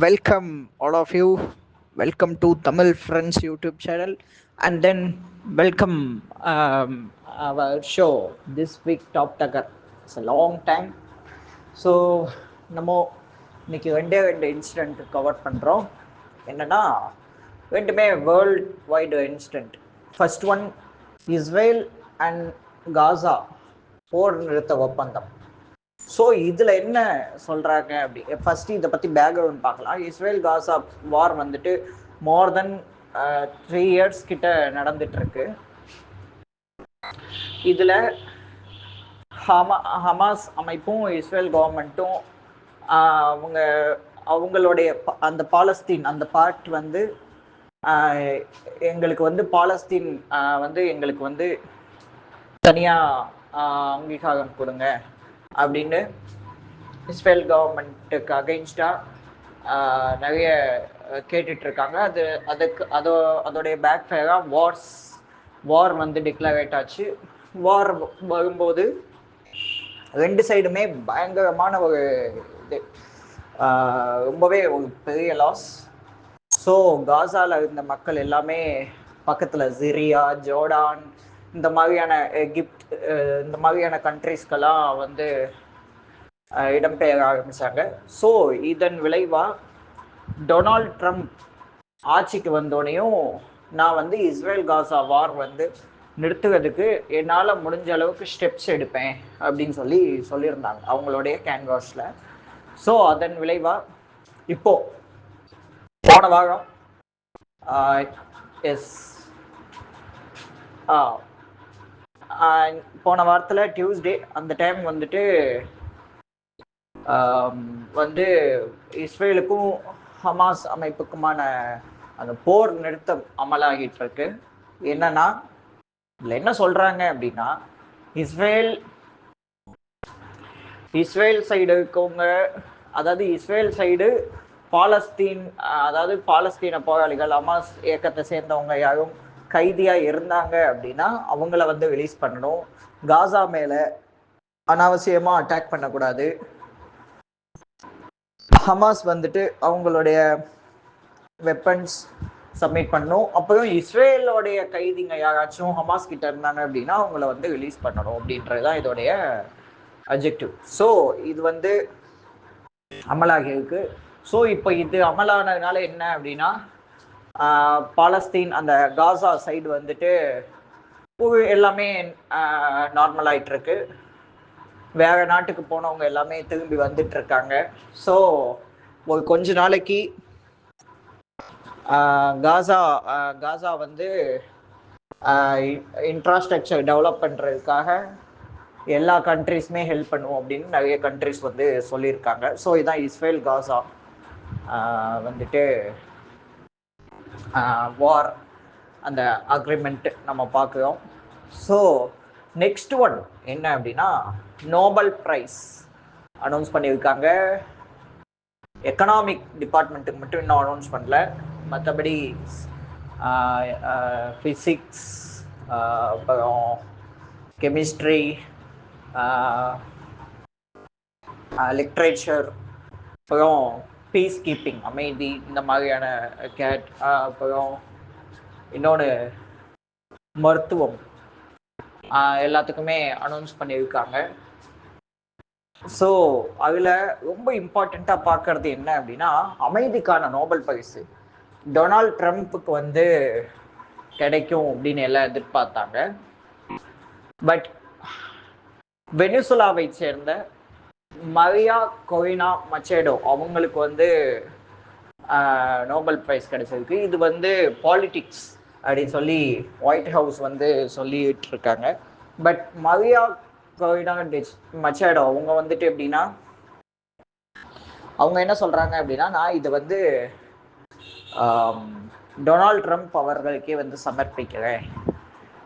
Welcome all of you welcome to Tamil friends YouTube channel and then welcome our show this week top Takkar it's a long time so நம்ம இன்னைக்கு ரெண்டே ரெண்டு incident cover பண்ணுறோம் என்னென்னா ரெண்டுமே world wide incident first one Israel and Gaza போர் நிறுத்த ஒப்பந்தம் so இதில் என்ன சொல்கிறாங்க அப்படி? ஃபஸ்ட்டு இதை பற்றி பேக்ரவுண்ட் பார்க்கலாம். இஸ்ரேல் காசா வார் வந்துட்டு மோர் தென் த்ரீ இயர்ஸ் கிட்ட நடந்துட்டுருக்கு. இதில் ஹமா ஹமாஸ் அமைப்பும் இஸ்ரேல் கவர்மெண்ட்டும் அவங்க அவங்களுடைய ப- அந்த பாலஸ்தீன் அந்த பார்ட் வந்து எங்களுக்கு வந்து பாலஸ்தீன் வந்து எங்களுக்கு வந்து தனியாக அங்கீகாரம் கொடுங்க. அப்படின்னு இஸ்ரேல் கவர்மெண்ட்டுக்கு அகைன்ஸ்டாக நிறைய அஹ், கேட்டுட்டு இருக்காங்க அது அதுக்கு அதோ அதோடைய பேக் ஃபேராக வார்ஸ் வார் வந்து டிக்ளரேட் ஆச்சு வார் வரும்போது ரெண்டு சைடுமே பயங்கரமான ஒரு இது. ரொம்பவே ஒரு பெரிய லாஸ் ஸோ காசாவில் இருந்த மக்கள் எல்லாமே பக்கத்தில் சிரியா ஜோர்டான் இந்த மாதிரியான எகிப்த் இந்த மாதிரியான கண்ட்ரீஸ்க்கெல்லாம் வந்து இடம்பெயர ஆரம்பித்தாங்க ஸோ இதன் விளைவாக டொனால்ட் ட்ரம்ப் ஆட்சிக்கு வந்தோடனையும் நான் வந்து இஸ்ரேல் காசா வார் வந்து நிறுத்துவதுக்கு என்னால் முடிஞ்ச அளவுக்கு ஸ்டெப்ஸ் எடுப்பேன் அப்படின்னு சொல்லி சொல்லியிருந்தாங்க அவங்களுடைய கேன்வாஸில் ஸோ அதன் விளைவாக இப்போ போன வாரம் எஸ் ஆ போன வாரத்தில் டியூஸ்டே அந்த டைம் வந்துட்டு um, வந்து இஸ்ரேலுக்கும் ஹமாஸ் அமைப்புக்குமான அந்த போர் நிறுத்தம் அமலாகிட்டு இருக்கு என்னன்னா இதில் என்ன சொல்றாங்க அப்படின்னா இஸ்ரேல் இஸ்ரேல் சைடு இருக்கவங்க அதாவது இஸ்ரேல் சைடு பாலஸ்தீன் அதாவது பாலஸ்தீன போராளிகள் ஹமாஸ் இயக்கத்தை சேர்ந்தவங்க யாரும் கைதியாக இருந்தாங்க அப்படின்னா அவங்கள வந்து ரிலீஸ் பண்ணணும். காசா மேலே அனாவசியமாக அட்டாக் பண்ணக்கூடாது. ஹமாஸ் வந்துட்டு அவங்களுடைய வெப்பன்ஸ் சப்மிட் பண்ணணும். அப்புறம் இஸ்ரேலோடைய கைதிங்க யாராச்சும் ஹமாஸ் கிட்ட இருந்தாங்க அப்படின்னா அவங்கள வந்து ரிலீஸ் பண்ணணும் அப்படின்றது தான் இதோடைய அப்ஜெக்டிவ் ஸோ இது வந்து அமலாகி இருக்கு ஸோ இப்போ இது அமலானதுனால என்ன அப்படின்னா பாலஸ்தீன் அந்த காசா சைடு வந்துட்டு எல்லாமே நார்மல் ஆயிட்டு இருக்கு வேற நாட்டுக்கு போனவங்க எல்லாமே திரும்பி வந்துட்டு இருக்காங்க ஸோ ஒரு கொஞ்ச நாளைக்கு காசா காசா வந்து இன்ஃப்ராஸ்ட்ரக்சர் டெவலப் பண்ணுறதுக்காக எல்லா கண்ட்ரீஸுமே ஹெல்ப் பண்ணுவோம் அப்படின்னு நிறைய கண்ட்ரிஸ் வந்து சொல்லியிருக்காங்க. ஸோ இதான் இஸ்ரேல் காசா வந்துட்டு வார் அந்த அக்ரிமெண்ட் நம்ம பார்க்குறோம். ஸோ நெக்ஸ்ட் ஒன் என்ன அப்படின்னா நோபல் ப்ரைஸ் அனௌன்ஸ் பண்ணியிருக்காங்க. எக்கனாமிக் டிபார்ட்மெண்ட்டுக்கு மட்டும் இன்னும் அனௌன்ஸ் பண்ணல. மற்றபடி ஃபிசிக்ஸ் அப்புறம் கெமிஸ்ட்ரி லிட்ரேச்சர் அப்புறம் பீஸ் கீப்பிங் அமைதி இந்த மாதிரியான கேட் அப்புறம் இன்னொன்று மருத்துவம். எல்லாத்துக்குமே அனௌன்ஸ் பண்ணியிருக்காங்க. ஸோ அதில் ரொம்ப இம்பார்ட்டண்ட்டாக பார்க்கறது என்ன அப்படின்னா அமைதிக்கான நோபல் பரிசு. டொனால்ட் ட்ரம்ப்புக்கு வந்து கிடைக்கும் அப்படின்னு எல்லாம் எதிர்பார்த்தாங்க. பட் வெனிசுலாவை சேர்ந்த மரியா கொரினா மச்சேடோ அவங்களுக்கு வந்து நோபல் பிரைஸ் கிடைச்சிருக்கு. இது வந்து பாலிட்டிக்ஸ் அப்படின்னு சொல்லி ஒயிட் ஹவுஸ் வந்து சொல்லிட்டு இருக்காங்க பட் மரியா கொரினா டிச் மச்சேடோ அவங்க வந்துட்டு எப்படின்னா அவங்க என்ன சொல்றாங்க அப்படின்னா நான் இது வந்து டொனால்ட் ட்ரம்ப் அவர்களுக்கே வந்து சமர்ப்பிக்கிறேன்.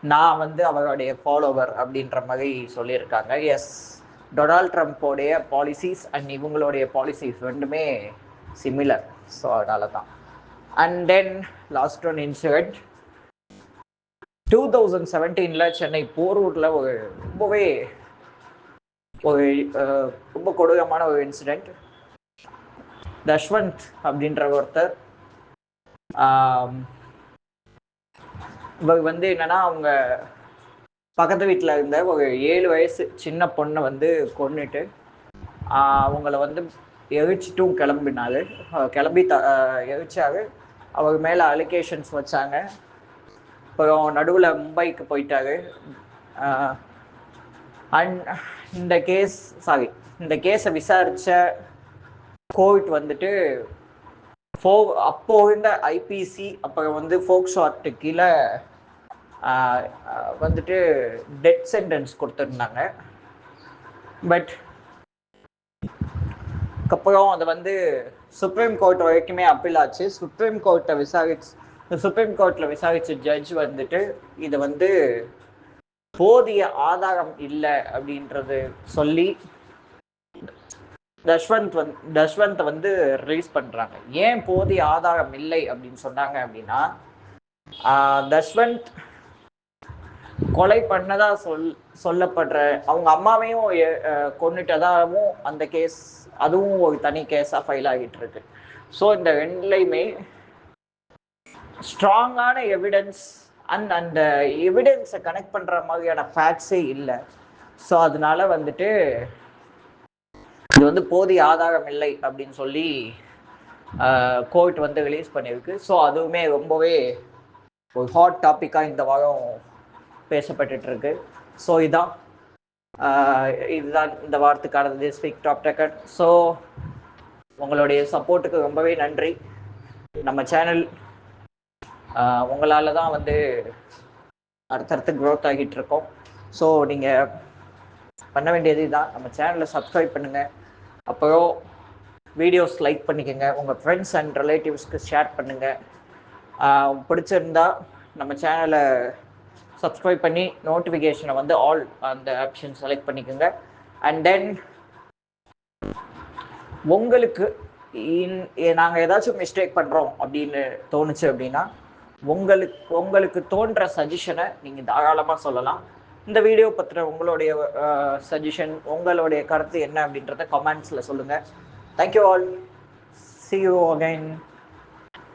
நான் வந்து அவருடைய ஃபாலோவர் அப்படின்ற மாதிரி சொல்லியிருக்காங்க. எஸ் டொனால்ட் ட்ரம்ப்போடைய பாலிசிஸ் அண்ட் இவங்களுடைய பாலிசிஸ் ரெண்டுமே சிமிலர் ஸோ அதனால தான் and then last one incident two thousand செவன்டீனில் Chennai போரூரில் ஒரு ரொம்பவே ஒரு ரொம்ப கொடூரமான ஒரு இன்சிடெண்ட் தஷ்வந்த் அப்படின்ற ஒருத்தர் இவர் வந்து என்னன்னா அவங்க பக்கத்து வீட்டில் இருந்த ஒரு ஏழு வயசு சின்ன பொண்ணை வந்து கொண்டுட்டு அவங்கள வந்து எரிச்சிட்டும் கிளம்பினாரு. கிளம்பி த எரிச்சாரு அவர் மேலே அலிகேஷன்ஸ் வச்சாங்க. அப்புறம் நடுவில் மும்பைக்கு போயிட்டாரு. அண்ட் இந்த கேஸ் சாரி இந்த கேஸை விசாரித்த கோவிட் வந்துட்டு ஃபோ அப்போ இருந்த ஐபிசி அப்புறம் வந்து ஃபோக்ஸ் ஆக்ட் கீழே வந்துட்டு டெத் சென்டென்ஸ் கொடுத்துருந்தாங்க. பட் அதுக்கப்புறம் அதை வந்து சுப்ரீம் கோர்ட் வரைக்குமே அப்பீல் ஆச்சு. சுப்ரீம் கோர்ட்டை விசாரிச்சு சுப்ரீம் கோர்ட்டில் விசாரித்த ஜட்ஜ் வந்துட்டு இதை வந்து போதிய ஆதாரம் இல்லை அப்படின்றது சொல்லி தஷ்வந்த் வந் தஷ்வந்த் வந்து ரிலீஸ் பண்ணுறாங்க ஏன் போதிய ஆதாரம் இல்லை அப்படின்னு சொன்னாங்க அப்படின்னா தஷ்வந்த் கொலை பண்ணதா சொல் சொல்லப்படுற அவங்க அம்மாவையும் கொண்டுட்டதாகவும் அந்த கேஸ் அதுவும் ஒரு தனி கேஸாக ஃபைல் ஆகிட்டு இருக்கு ஸோ இந்த ரெண்டுலையுமே ஸ்ட்ராங்கான எவிடன்ஸ் அண்ட் அந்த எவிடன்ஸை கனெக்ட் பண்ணுற மாதிரியான ஃபேக்ட்ஸே இல்லை. ஸோ அதனால வந்துட்டு இது வந்து போதிய ஆதாரம் இல்லை அப்படின்னு சொல்லி கோர்ட் வந்து ரிலீஸ் பண்ணியிருக்கு. ஸோ அதுவுமே ரொம்பவே ஒரு ஹாட் டாப்பிக்காக இந்த வாரம் பேசப்பட்டு இருக்கு ஸோ இதான் இதுதான் இந்த வாரத்துக்கானது ஸ்பீக் டாப் டக்கட் ஸோ உங்களுடைய சப்போர்ட்டுக்கு ரொம்பவே நன்றி. நம்ம சேனல் உங்களால் தான் வந்து அடுத்தடுத்து க்ரோத் ஆகிட்டு இருக்கோம் ஸோ நீங்கள் பண்ண வேண்டியது இதுதான் நம்ம சேனலை சப்ஸ்கிரைப் பண்ணுங்கள் அப்புறம் வீடியோஸ் லைக் பண்ணிக்கோங்க. உங்கள் ஃப்ரெண்ட்ஸ் அண்ட் ரிலேட்டிவ்ஸ்க்கு ஷேர் பண்ணுங்கள் பிடிச்சிருந்தா நம்ம சேனலை சப்ஸ்கிரைப் பண்ணி நோட்டிஃபிகேஷனை வந்து ஆல் அந்த ஆப்ஷன் செலக்ட் பண்ணிக்கோங்க. அண்ட் தென் உங்களுக்கு நாங்கள் ஏதாச்சும் மிஸ்டேக் பண்ணுறோம் அப்படின்னு தோணுச்சு அப்படின்னா உங்களுக்கு உங்களுக்கு தோன்ற சஜஷனை நீங்கள் தாராளமாக சொல்லலாம். இந்த வீடியோ பற்றின உங்களுடைய சஜஷன் உங்களுடைய கருத்து என்ன அப்படின்றத கமெண்ட்ஸில் சொல்லுங்கள் thank you all see you again